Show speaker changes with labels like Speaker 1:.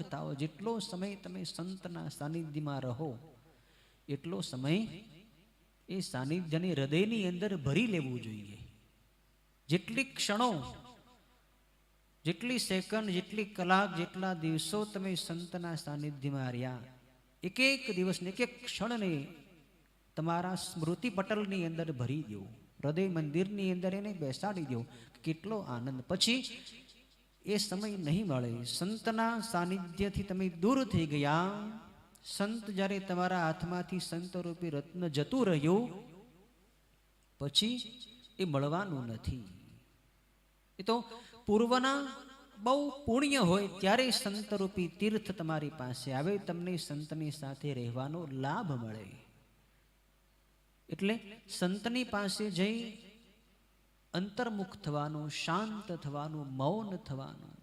Speaker 1: અંતર્મુખ થાઓ જેટલો સમય તમે સંતના સાનિધ્યમાં રહો, એટલો સમય એ સાનિધ્યને હૃદયની અંદર ભરી લેવું જોઈએ. જેટલી ક્ષણો, જેટલી સેકન્ડ, જેટલી કલાક, જેટલા દિવસો તમે સંતના સાનિધ્યમાં રહ્યા એક એક દિવસને એક એક ક્ષણને તમારા સ્મૃતિ પટલની અંદર ભરી દો. હૃદય મંદિરની અંદર એને બેસાડી દો. કેટલો આનંદ. પછી એ સમય નહીં મળે. સંતના સાનિધ્યથી તમે દૂર થઈ ગયા. સંત જ્યારે તમારા હાથમાંથી સંત રૂપી રત્ન જતું રહ્યું, પછી એ મળવાનું નથી. એ તો પૂર્વના બહુ પુણ્ય હોય ત્યારે સંતરૂપી તીર્થ તમારી પાસે આવે, તમને સંતની સાથે રહેવાનો લાભ મળે. એટલે સંતની પાસે જઈ અંતર્મુખ થવાનું શાંત થવાનું મૌન થવાનું.